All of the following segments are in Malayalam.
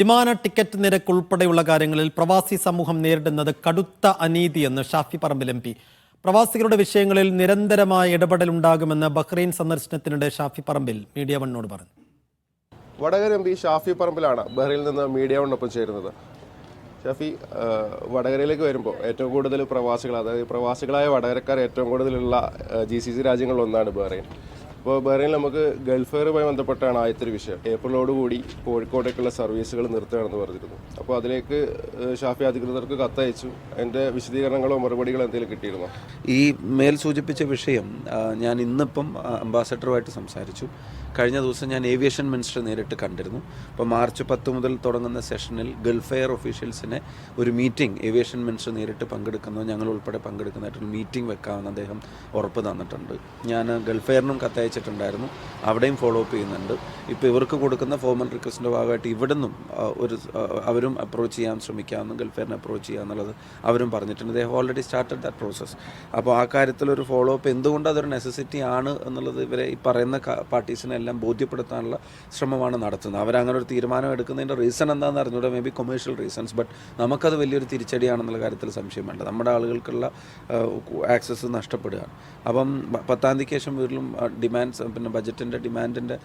വിമാന ടിക്കറ്റ് നിരക്ക് ഉൾപ്പെടെയുള്ള കാര്യങ്ങളിൽ പ്രവാസി സമൂഹം നേരിടുന്നത് കടുത്ത അനീതിയെന്ന് ഷാഫി പറമ്പിൽ എം പി. പ്രവാസികളുടെ വിഷയങ്ങളിൽ നിരന്തരമായ ഇടപെടൽ ഉണ്ടാകുമെന്ന് ബഹ്റൈൻ സന്ദർശനത്തിനിടെ ഷാഫി പറമ്പിൽ മീഡിയ വണ്ണോട് പറഞ്ഞു. വടകര എം പി ഷാഫി പറമ്പിലാണ് ബഹ്റൈനിൽ നിന്ന് മീഡിയ വണ്ണൊപ്പം ചേരുന്നത്. ഷാഫി വടകരയിലേക്ക് വരുമ്പോൾ ഏറ്റവും കൂടുതൽ പ്രവാസികൾ അതായത് പ്രവാസികളായ വടകരക്കാർ ഏറ്റവും കൂടുതലുള്ള ജി സി സി രാജ്യങ്ങളിൽ ഒന്നാണ് ബഹ്റൈൻ. അപ്പോൾ ബഹ്റൈനിൽ നമുക്ക് ഗൾഫ് എയറുമായി ബന്ധപ്പെട്ടാണ് ആദ്യത്തെ ഒരു വിഷയം. ഏപ്രിലോടുകൂടി കോഴിക്കോട്ടേക്കുള്ള സർവീസുകൾ നിർത്തുകയാണെന്ന് പറഞ്ഞിരുന്നു. അപ്പോൾ അതിലേക്ക് ഷാഫി അധികൃതർക്ക് കത്തയച്ചു. അതിന്റെ വിശദീകരണങ്ങളോ മറുപടികളോ എന്തെങ്കിലും കിട്ടിയിരുന്നോ? ഈ മേൽ സൂചിപ്പിച്ച വിഷയം ഞാൻ ഇന്നിപ്പം അംബാസഡറുമായിട്ട് സംസാരിച്ചു. കഴിഞ്ഞ ദിവസം ഞാൻ ഏവിയേഷൻ മിനിസ്റ്റർ നേരിട്ട് കണ്ടിരുന്നു. അപ്പോൾ മാർച്ച് പത്ത് മുതൽ തുടങ്ങുന്ന സെഷനിൽ ഗൾഫ് എയർ ഒഫീഷ്യൽസിനെ ഒരു മീറ്റിംഗ് ഏവിയേഷൻ മിനിസ്റ്റർ നേരിട്ട് പങ്കെടുക്കുന്നു. ഞങ്ങൾ ഉൾപ്പെടെ പങ്കെടുക്കുന്നതായിട്ടൊരു മീറ്റിംഗ് വെക്കാമെന്ന് അദ്ദേഹം ഉറപ്പ് തന്നിട്ടുണ്ട്. ഞാൻ ഗൾഫ് എയറിനും കത്തയച്ചിട്ടുണ്ടായിരുന്നു. അവിടെയും ഫോളോ അപ്പ് ചെയ്യുന്നുണ്ട്. ഇപ്പോൾ ഇവർക്ക് കൊടുക്കുന്ന ഫോമൽ റിക്വസ്റ്റിന്റെ ഭാഗമായിട്ട് ഇവിടുന്നും ഒരു അവരും അപ്രോച്ച് ചെയ്യാൻ ശ്രമിക്കാമെന്നും ഗൾഫ് എയറിനെ അപ്രോച്ച് ചെയ്യുക എന്നുള്ളത് അവരും പറഞ്ഞിട്ടുണ്ട്. They already started that process അപ്പോൾ ആ കാര്യത്തിൽ ഒരു ഫോളോ അപ്പ് എന്തുകൊണ്ട് അതൊരു നെസസിറ്റി ആണ് എന്നുള്ളത് ഇവരെ ഈ പറയുന്ന പാർട്ടീസിനെ എല്ലാം ബോധ്യപ്പെടുത്താനുള്ള ശ്രമമാണ് നടത്തുന്നത്. അവരങ്ങനെ ഒരു തീരുമാനം എടുക്കുന്നതിന്റെ റീസൺ എന്താണെന്ന് അറിഞ്ഞൂടെ may be commercial reasons but നമുക്കത് വലിയൊരു തിരിച്ചടിയാണെന്നുള്ള കാര്യത്തിൽ സംശയം വേണ്ട നമ്മുടെ ആളുകൾക്കുള്ള ആക്സസ് നഷ്ടപ്പെടുകയാണ്. അപ്പം പത്താം തീയതിക്ക് ശേഷം വീട്ടിലും ഡിമാൻഡ്സ് പിന്നെ ബജറ്റിന്റെ ഡിമാൻഡിന്റെ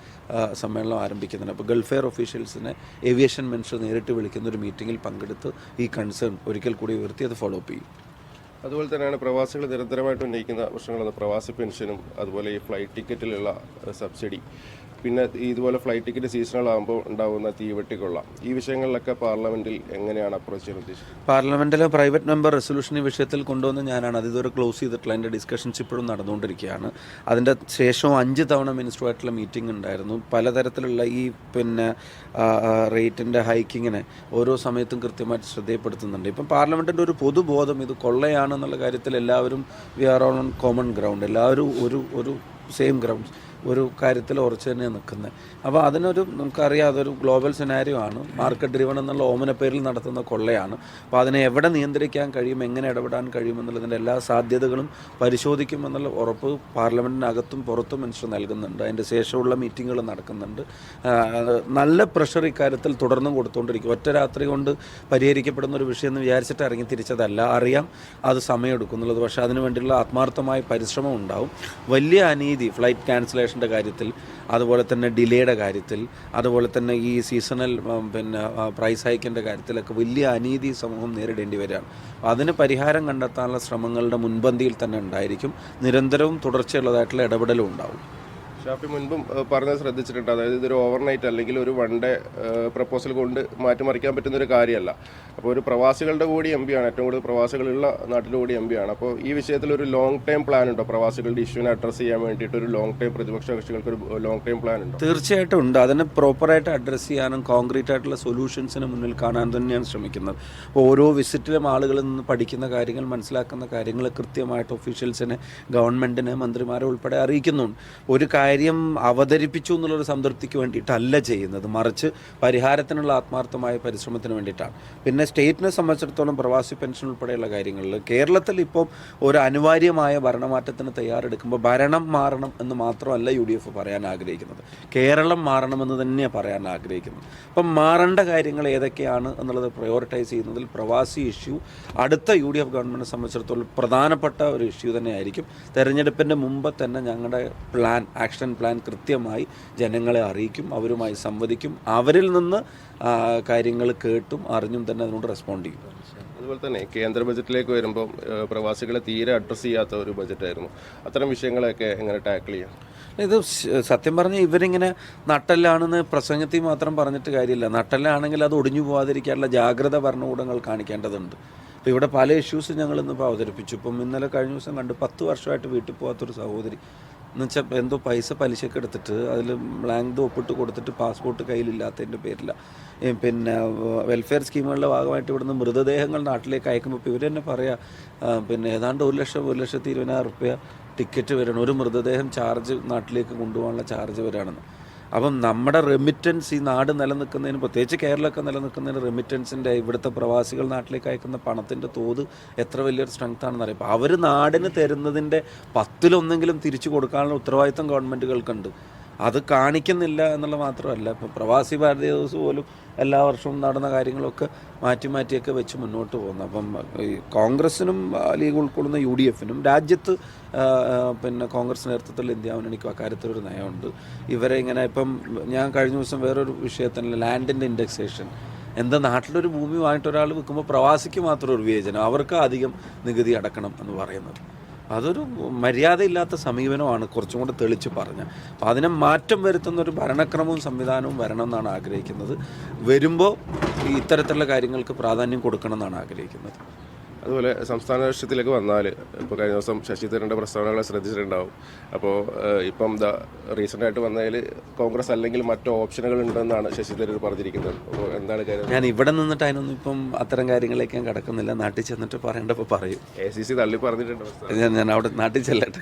സമ്മേളനം ആരംഭിക്കുന്നുണ്ട്. അപ്പോൾ ഗൾഫെയർ ഒഫീഷ്യൽസിനെ ഏവിയേഷൻ മിനിസ്റ്റർ നേരിട്ട് വിളിക്കുന്ന ഒരു മീറ്റിംഗിൽ പങ്കെടുത്ത് ഈ കൺസേൺ ഒരിക്കൽ കൂടി ഉയർത്തി അത് ഫോളോ അപ്പ് ചെയ്യും. അതുപോലെ തന്നെയാണ് പ്രവാസികൾ നിരന്തരമായിട്ട് ഉന്നയിക്കുന്ന പ്രശ്നങ്ങളാണ് പ്രവാസി പെൻഷനും അതുപോലെ ഈ ഫ്ലൈറ്റ് ടിക്കറ്റിലുള്ള സബ്സിഡി. പിന്നെ ഇതുപോലെ ഫ്ലൈറ്റ് ടിക്കറ്റ് സീസണൽ ആകുമ്പോൾ ഉണ്ടാകുന്ന തീവെട്ടിക്കൊള്ള ഈ വിഷയങ്ങളിലൊക്കെ പാർലമെന്റിൽ എങ്ങനെയാണ് അപ്രോച്ച് ചെയ്യാൻ ഉദ്ദേശിച്ചത്? പാർലമെന്റിലെ പ്രൈവറ്റ് മെമ്പർ റെസൊല്യൂഷൻ ഈ വിഷയത്തിൽ കൊണ്ടുവന്ന് ഞാനാണ് അത് ഇതുവരെ ക്ലോസ് ചെയ്തിട്ടുള്ള അതിന്റെ ഡിസ്കഷൻസ് ഇപ്പോഴും നടന്നുകൊണ്ടിരിക്കുകയാണ്. അതിന്റെ ശേഷം അഞ്ച് തവണ മിനിസ്റ്ററുമായിട്ടുള്ള മീറ്റിംഗ് ഉണ്ടായിരുന്നു. പലതരത്തിലുള്ള ഈ പിന്നെ റേറ്റിന്റെ ഹൈക്കിങ്ങിനെ ഓരോ സമയത്തും കൃത്യമായിട്ട് ശ്രദ്ധയപ്പെടുത്തുന്നുണ്ട്. ഇപ്പം പാർലമെന്റിന്റെ ഒരു പൊതുബോധം ഇത് കൊള്ളയാണെന്നുള്ള കാര്യത്തിൽ എല്ലാവരും we are on common ground എല്ലാവരും ഒരു ഒരു സെയിം ഗ്രൗണ്ട് ഒരു കാര്യത്തിൽ ഉറച്ചു തന്നെ നിൽക്കുന്നത് അപ്പോൾ അതിനൊരു നമുക്കറിയാം അതൊരു ഗ്ലോബൽ സിനാരിയോ ആണ്. മാർക്കറ്റ് ഡ്രിവൺ എന്നുള്ള ഓമന പേരിൽ നടത്തുന്ന കൊള്ളയാണ്. അപ്പോൾ അതിനെ എവിടെ നിയന്ത്രിക്കാൻ കഴിയും എങ്ങനെ ഇടപെടാൻ കഴിയും എന്നുള്ളതിന്റെ എല്ലാ സാധ്യതകളും പരിശോധിക്കുമെന്നുള്ള ഉറപ്പ് പാർലമെന്റിനകത്തും പുറത്തും മിനിസ്റ്റർ നൽകുന്നുണ്ട്. അതിന്റെ ശേഷമുള്ള മീറ്റിങ്ങുകൾ നടക്കുന്നുണ്ട്. നല്ല പ്രഷർ ഇക്കാര്യത്തിൽ തുടർന്നും കൊടുത്തുകൊണ്ടിരിക്കും. ഒറ്റ രാത്രി കൊണ്ട് പരിഹരിക്കപ്പെടുന്ന ഒരു വിഷയം എന്ന് വിചാരിച്ചിട്ട് ഇറങ്ങി തിരിച്ചതല്ല. അറിയാം അത് സമയമെടുക്കുന്നുള്ളത്. പക്ഷേ അതിനു വേണ്ടിയുള്ള ആത്മാർത്ഥമായ പരിശ്രമം ഉണ്ടാവും. വലിയ അനീതി ഫ്ലൈറ്റ് ക്യാൻസലേഷന്റെ കാര്യത്തിൽ അതുപോലെ തന്നെ ഡിലേയുടെ കാര്യത്തിൽ അതുപോലെ തന്നെ ഈ സീസണൽ പിന്നെ പ്രൈസ് ഹൈക്കിന്റെ കാര്യത്തിലൊക്കെ വലിയ അനീതി സമൂഹം നേരിടേണ്ടി വരികയാണ്. അതിന് പരിഹാരം കണ്ടെത്താനുള്ള ശ്രമങ്ങളുടെ മുൻപന്തിയിൽ തന്നെ ഉണ്ടായിരിക്കും. നിരന്തരവും തുടർച്ചയുള്ളതായിട്ടുള്ള ഇടപെടലും ഉണ്ടാവും. ഷാഫി മുൻപും പറഞ്ഞത് ശ്രദ്ധിച്ചിട്ടുണ്ട്. അതായത് ഇതൊരു ഓവർനൈറ്റ് അല്ലെങ്കിൽ ഒരു വൺ ഡേ പ്രപ്പോസൽ കൊണ്ട് മാറ്റിമറിക്കാൻ പറ്റുന്ന ഒരു കാര്യമല്ല. അപ്പോൾ ഒരു പ്രവാസികളുടെ കൂടി എം ആണ്. ഏറ്റവും കൂടുതൽ പ്രവാസികളുള്ള നാട്ടിലെ കൂടി എം ആണ്. അപ്പോൾ ഈ വിഷയത്തിൽ ഒരു ലോങ് ടൈം പ്ലാൻ ഉണ്ടോ? പ്രവാസികളുടെ ഇഷ്യൂവിനെ അഡ്രസ്സ് ചെയ്യാൻ വേണ്ടിയിട്ട് ഒരു ലോങ് ടൈം പ്രതിപക്ഷ കക്ഷികൾക്ക് ഒരു ലോങ് ടൈം പ്ലാൻ ഉണ്ടോ? തീർച്ചയായിട്ടും ഉണ്ട്. അതിനെ പ്രോപ്പറായിട്ട് അഡ്രസ്സ് ചെയ്യാനും കോൺക്രീറ്റ് ആയിട്ടുള്ള സൊല്യൂഷൻസിന് മുന്നിൽ കാണാൻ തന്നെയാണ് ശ്രമിക്കുന്നത്. അപ്പോൾ ഓരോ വിസിറ്റിലും ആളുകളിൽ നിന്ന് പഠിക്കുന്ന കാര്യങ്ങൾ മനസ്സിലാക്കുന്ന കാര്യങ്ങൾ കൃത്യമായിട്ട് ഒഫീഷ്യൽസിനെ ഗവൺമെന്റിനെ മന്ത്രിമാരെ ഉൾപ്പെടെ അറിയിക്കുന്നുണ്ട്. ഒരു കാര്യം അവതരിപ്പിച്ചു എന്നുള്ളൊരു സംതൃപ്തിക്ക് വേണ്ടിയിട്ടല്ല ചെയ്യുന്നത്. മറിച്ച് പരിഹാരത്തിനുള്ള ആത്മാർത്ഥമായ പരിശ്രമത്തിന് വേണ്ടിയിട്ടാണ്. പിന്നെ സ്റ്റേറ്റിനെ സംബന്ധിച്ചിടത്തോളം പ്രവാസി പെൻഷൻ ഉൾപ്പെടെയുള്ള കാര്യങ്ങളിൽ കേരളത്തിൽ ഇപ്പോൾ ഒരു അനിവാര്യമായ ഭരണമാറ്റത്തിന് തയ്യാറെടുക്കുമ്പോൾ ഭരണം മാറണം എന്ന് മാത്രമല്ല യു ഡി എഫ് പറയാൻ ആഗ്രഹിക്കുന്നത്. കേരളം മാറണമെന്ന് തന്നെ പറയാൻ ആഗ്രഹിക്കുന്നത്. അപ്പം മാറേണ്ട കാര്യങ്ങൾ ഏതൊക്കെയാണ് എന്നുള്ളത് പ്രയോറിറ്റൈസ് ചെയ്യുന്നതിൽ പ്രവാസി ഇഷ്യൂ അടുത്ത യു ഡി എഫ് ഗവൺമെന്റിനെ സംബന്ധിച്ചിടത്തോളം പ്രധാനപ്പെട്ട ഒരു ഇഷ്യൂ തന്നെയായിരിക്കും. തെരഞ്ഞെടുപ്പിന്റെ മുമ്പ് തന്നെ ഞങ്ങളുടെ പ്ലാൻ ആക്ഷൻ പ്ലാൻ കൃത്യമായി ജനങ്ങളെ അറിയിക്കും അവരുമായി സംവദിക്കും അവരിൽ നിന്ന് കാര്യങ്ങൾ കേട്ടും അറിഞ്ഞും തന്നെ അതിനോട് റെസ്പോണ്ട് ചെയ്യും. അതുപോലെ തന്നെ കേന്ദ്ര ബജറ്റിലേക്ക് വരുമ്പോൾ പ്രവാസികളെ തീരെ അഡ്രസ്സ് ചെയ്യാത്ത ഒരു ബജറ്റായിരുന്നു. അത്തരം വിഷയങ്ങളെയൊക്കെ എങ്ങനെ ടാക്കിൾ ചെയ്യാം? ഇത് സത്യം പറഞ്ഞാൽ ഇവരിങ്ങനെ നട്ടല്ലാണെന്ന് പ്രസംഗത്തിൽ മാത്രം പറഞ്ഞിട്ട് കാര്യമില്ല. നട്ടല്ലാണെങ്കിൽ അത് ഒടിഞ്ഞു പോകാതിരിക്കാനുള്ള ജാഗ്രത ഭരണകൂടങ്ങൾ കാണിക്കേണ്ടതുണ്ട്. അപ്പോൾ ഇവിടെ പല ഇഷ്യൂസ് ഞങ്ങൾ ഇന്നിപ്പോൾ അവതരിപ്പിച്ചു. ഇപ്പം ഇന്നലെ കഴിഞ്ഞ ദിവസം കണ്ട് പത്ത് വർഷമായിട്ട് വീട്ടിൽ പോകാത്തൊരു സഹോദരി എന്നുവെച്ചാൽ എന്തോ പൈസ പലിശക്ക് എടുത്തിട്ട് അതിൽ ബ്ലാങ്ക് ഒപ്പിട്ട് കൊടുത്തിട്ട് പാസ്പോർട്ട് കയ്യിലില്ലാത്തതിന്റെ പേരില്ല പിന്നെ വെൽഫെയർ സ്കീമുകളുടെ ഭാഗമായിട്ട് ഇവിടുന്ന് മൃതദേഹങ്ങൾ നാട്ടിലേക്ക് അയക്കുമ്പോൾ ഇപ്പോൾ ഇവർ തന്നെ പറയാം പിന്നെ ഏതാണ്ട് ഒരു ലക്ഷം ഒരു ലക്ഷത്തി ഇരുപതിനായിരം റുപ്യ ടിക്കറ്റ് വരണം. ഒരു മൃതദേഹം ചാർജ് നാട്ടിലേക്ക് കൊണ്ടുപോകാനുള്ള ചാർജ് വരാണെന്ന് അപ്പം നമ്മുടെ റെമിറ്റൻസ് ഈ നാട് നിലനിൽക്കുന്നതിന് പ്രത്യേകിച്ച് കേരളമൊക്കെ നിലനിൽക്കുന്നതിന് റെമിറ്റൻസിന്റെ ഇവിടുത്തെ പ്രവാസികൾ നാട്ടിലേക്ക് അയക്കുന്ന പണത്തിന്റെ തോത് എത്ര വലിയൊരു സ്ട്രെങ്ത് ആണെന്ന് അറിയാം. അപ്പോൾ അവർ നാടിന് തരുന്നതിന്റെ പത്തിലൊന്നെങ്കിലും തിരിച്ചു കൊടുക്കാനുള്ള ഉത്തരവാദിത്തം ഗവൺമെന്റുകൾക്കുണ്ട് അത് കാണിക്കുന്നില്ല എന്നുള്ള മാത്രമല്ല. ഇപ്പോൾ പ്രവാസി ഭാരതീയ ദിവസം പോലും എല്ലാ വർഷവും നടന്ന കാര്യങ്ങളൊക്കെ മാറ്റി മാറ്റിയൊക്കെ വെച്ച് മുന്നോട്ട് പോകുന്നു. അപ്പം ഈ കോൺഗ്രസിനും ലീഗ് ഉൾക്കൊള്ളുന്ന യു ഡി എഫിനും രാജ്യത്ത് പിന്നെ കോൺഗ്രസ് നേതൃത്വത്തിൽ ഇന്ത്യ മുന്നണിക്കും അക്കാര്യത്തിലൊരു നയമുണ്ട്. ഇവരെ ഇങ്ങനെ ഇപ്പം ഞാൻ കഴിഞ്ഞ ദിവസം വേറൊരു വിഷയത്തിന് ലാൻഡിന്റെ ഇൻഡെക്സേഷൻ എന്താ നാട്ടിലൊരു ഭൂമി വാങ്ങിയിട്ട് ഒരാൾ വിൽക്കുമ്പോൾ പ്രവാസിക്ക് മാത്രം ഒരു വിവേചനം അവർക്ക് അധികം നികുതി അടക്കണം എന്ന് പറയുന്നത്. അതൊരു മര്യാദയില്ലാത്ത സമീപനമാണ് കുറച്ചും കൂടെ തെളിച്ച് പറഞ്ഞ്. അപ്പോൾ അതിനെ മാറ്റം വരുത്തുന്ന ഒരു ഭരണക്രമവും സംവിധാനവും വരണം എന്നാണ് ആഗ്രഹിക്കുന്നത് വരുമ്പോൾ ഇത്തരത്തിലുള്ള കാര്യങ്ങൾക്ക് പ്രാധാന്യം കൊടുക്കണം എന്നാണ് ആഗ്രഹിക്കുന്നത്. അതുപോലെ സംസ്ഥാന രാഷ്ട്രീയത്തിലേക്ക് വന്നാൽ ഇപ്പോൾ കഴിഞ്ഞ ദിവസം ശശി തരൂരിന്റെ പ്രസ്താവനകളെ ശ്രദ്ധിച്ചിട്ടുണ്ടാവും. അപ്പോൾ ഇപ്പം ദ റീസെന്റായിട്ട് വന്നതിൽ കോൺഗ്രസ് അല്ലെങ്കിൽ മറ്റു ഓപ്ഷനുകൾ ഉണ്ടെന്നാണ് ശശി തരൂർ പറഞ്ഞിരിക്കുന്നത്. അപ്പോൾ എന്താണ് കാര്യം? ഞാൻ ഇവിടെ നിന്നിട്ട് അതിനൊന്നും ഇപ്പം അത്തരം കാര്യങ്ങളിലേക്ക് ഞാൻ കിടക്കുന്നില്ല. നാട്ടിൽ ചെന്നിട്ട് പറയേണ്ടപ്പോൾ പറയും. എ സി സി തള്ളി പറഞ്ഞിട്ടുണ്ട് ഞാൻ അവിടെ നാട്ടിൽ ചെല്ലട്ടെ.